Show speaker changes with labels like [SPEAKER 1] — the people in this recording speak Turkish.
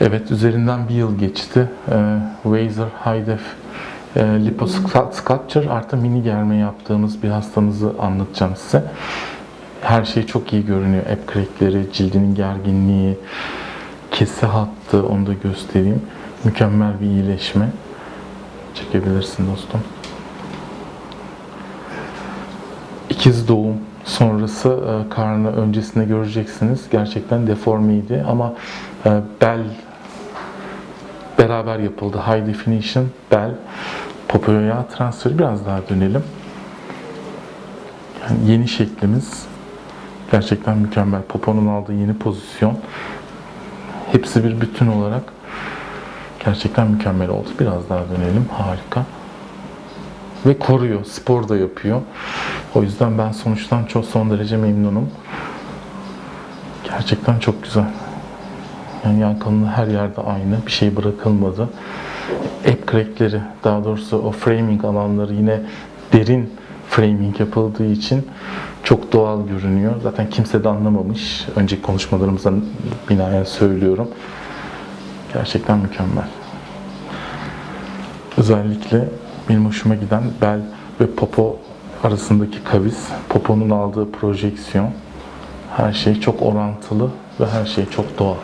[SPEAKER 1] Evet, üzerinden bir yıl geçti. Ee, Wazer High Def e, Liposculpture artı mini germe yaptığımız bir hastamızı anlatacağım size. Her şey çok iyi görünüyor. Ep crackleri, cildinin gerginliği, kesi hattı onu da göstereyim. Mükemmel bir iyileşme. Çekebilirsin dostum. İkiz doğum sonrası e, karnı öncesinde göreceksiniz. Gerçekten deformeydi ama e, bel beraber yapıldı. High definition bel popoya yağ transferi biraz daha dönelim. Yani yeni şeklimiz gerçekten mükemmel. Poponun aldığı yeni pozisyon. Hepsi bir bütün olarak gerçekten mükemmel oldu. Biraz daha dönelim. Harika ve koruyor. Spor da yapıyor. O yüzden ben sonuçtan çok son derece memnunum. Gerçekten çok güzel. Yani yan kalınlığı her yerde aynı. Bir şey bırakılmadı. Ep crackleri, daha doğrusu o framing alanları yine derin framing yapıldığı için çok doğal görünüyor. Zaten kimse de anlamamış. Önceki konuşmalarımıza binaen söylüyorum. Gerçekten mükemmel. Özellikle benim hoşuma giden bel ve popo arasındaki kavis, poponun aldığı projeksiyon, her şey çok orantılı ve her şey çok doğal.